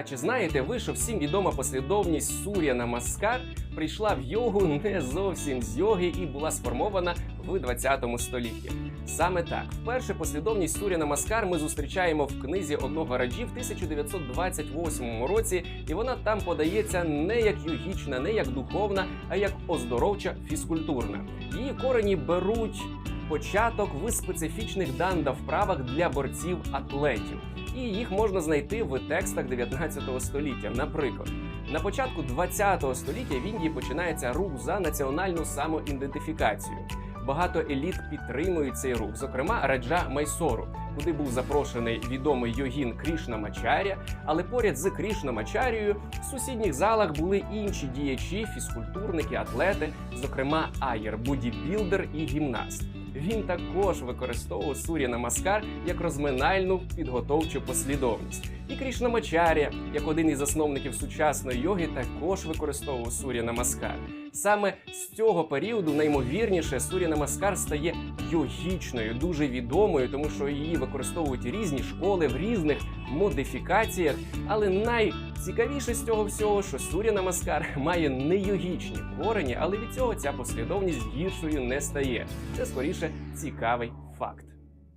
А чи знаєте ви, що всім відома послідовність Сур'я Намаскар прийшла в йогу не зовсім з йоги і була сформована в 20 столітті? Саме так, вперше послідовність Сур'я Намаскар ми зустрічаємо в книзі одного раджі в 1928 році, і вона там подається не як йогічна, не як духовна, а як оздоровча фізкультурна. Її корені беруть початок в специфічних дан та вправах для борців-атлетів. І їх можна знайти в текстах 19 століття. Наприклад, на початку 20 століття в Індії починається рух за національну самоідентифікацію. Багато еліт підтримують цей рух, зокрема Раджа Майсору, куди був запрошений відомий йогін Крішна Мачаря. Але поряд з Крішна Мачарією в сусідніх залах були інші діячі, фізкультурники, атлети, зокрема Аєр, бодібілдер і гімнаст. Він також використовував Сур'я Намаскар як розминальну підготовчу послідовність. І Крішна Мачаря, як один із засновників сучасної йоги, також використовував Сур'я Намаскар. Саме з цього періоду наймовірніше Сур'я Намаскар стає йогічною, дуже відомою, тому що її використовують різні школи в різних модифікаціях. Але найцікавіше з цього всього, що Сур'я Намаскар має не йогічні корені, але від цього ця послідовність гіршою не стає. Це скоріше цікавий факт.